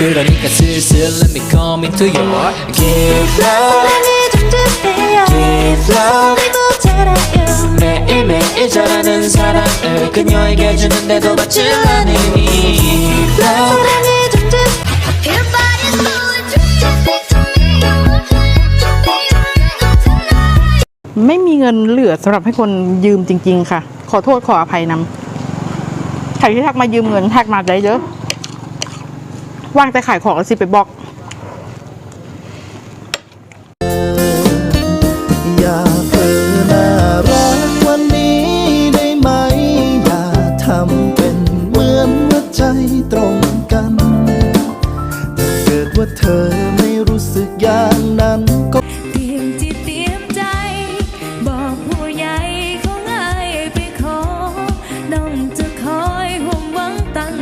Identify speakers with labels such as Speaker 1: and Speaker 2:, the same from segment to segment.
Speaker 1: 그러니까 슬슬 let me come into your give love
Speaker 2: 사랑이 좀 주세요
Speaker 1: give love
Speaker 2: 그리고 잘해요
Speaker 1: 매일매일 잘하는 사랑을 그녀에게 주는데도 받질 않으니 give love
Speaker 2: 사랑이 좀 주세요 Your body's moving Just stick to me tonight
Speaker 3: ไม่มีเงินเหลือสำหรับให้คนยืมจริง ๆ ค่ะ ขอโทษขออภัยนำใครที่ทักมายืมเงินทักมาได้เยอะ ว่างแต่ขายของแล้วสิไปบอก
Speaker 4: อย่าเพ้อน่ารักวันนี้ได้ไหม อย่าทำเป็นเหมือนว่าใจตรงกันถ้าเกิดว่าเธอไม่รู้สึกอย่างนั้นก็
Speaker 2: เตรียมจิตเตรียมใจ บอกผู้ใหญ่ของไอ้ไปขอ น้องจะคอยห่วงหวังตั้ง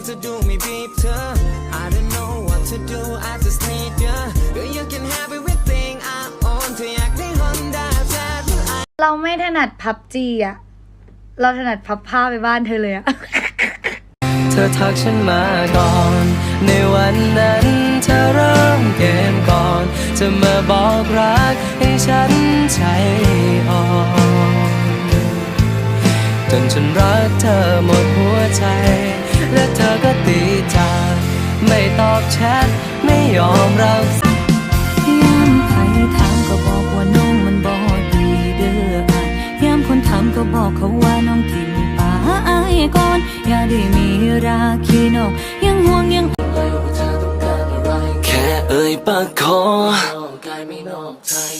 Speaker 2: บเธ
Speaker 5: อที่จะดูไม่บีบเธอ I don't know what to do I just need you Girl you can have everything I own เธออยากได้ Honda แท้หรือ I
Speaker 6: เราไม่ถนัดพับจีอะเราถนัดพับผ้าไปบ้านเธอเลยอะ
Speaker 5: เธอทักฉันมาก่อน ในวันนั้นเธอเริ่มเกมก่อน จะมาบอกรักให้ฉันใจอ่อน จนฉันรักเธอหมด ยอมรับ
Speaker 2: ยามใครถามก็บอกว่าน้องมันบ่ดีเด้อยามคนถามก็บอกเขาว่าน้องทิ้งป่าอายก่อนอย่าได้มีราคีนอกยังห่วงยัง
Speaker 5: แค่เอ่ยปากขอ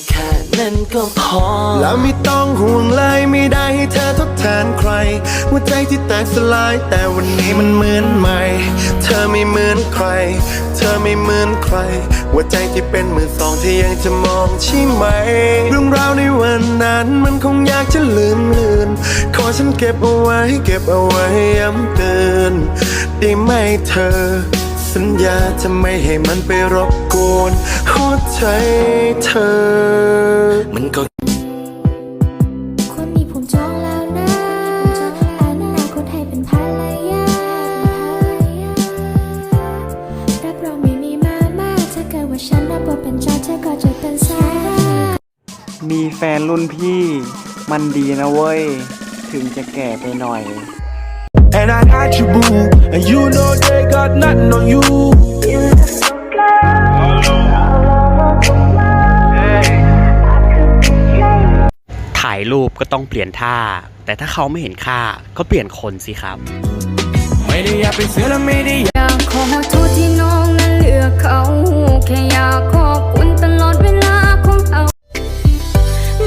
Speaker 5: แค่นั้นก็พอ
Speaker 4: แล้วไม่ต้องห่วงเลยไม่ได้ให้เธอทดแทนใคร หัวใจที่แตกสลาย แต่วันนี้มันเหมือนใหม่ เธอไม่เหมือนใคร เธอไม่เหมือนใคร หัวใจที่เป็นมือสองที่ยังจะมองใช่ไหม เรื่องราวในวันนั้นมันคงอยากจะลืมเลือน ขอฉันเก็บเอาไว้ เก็บเอาไว้ย้ำเตือนได้ไหมเธอ สัญญาจะไม่ให้มันไปรบกวนหัวใจเธอ
Speaker 5: มันก็
Speaker 2: มีแฟ
Speaker 7: นรุ่นพี่ มันดีนะเว้ย ถึงจะแก่ไปหน่อย
Speaker 4: And I got you, boo. And you know they got nothing on you.
Speaker 8: ถ่ายรูปก็ต้องเปลี่ยนท่า แต่ถ้าเขาไม่เห็นค่าก็เปลี่ยนคนสิครับ
Speaker 5: ไม่ได้อยากเป็นเสือและไม่ได้อยาก
Speaker 2: ขอโทษที่น้อง อกเขาแค่อยากขอบคุณตลอดเวลาของเขา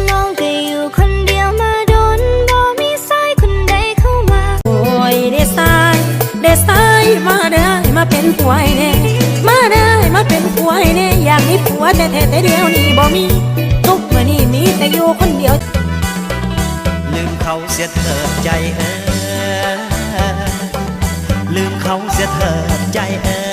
Speaker 2: น้องก็อยู่คนเดียวมาโดนบ่มีสายคนใดเข้ามา
Speaker 9: โอ้ยเดซายเดซายมาได้มาเป็นผัวให้แน่มาได้มาเป็นผัวให้แน่อยากมีผัวแต่แต่แต่เดียวนี้บ่มี ทุกมื่อนี้มีแต่อยู่คนเดียว
Speaker 10: ลืมเขาเสียเถิดใจเออลืมเขาเสียเถิดใจเอ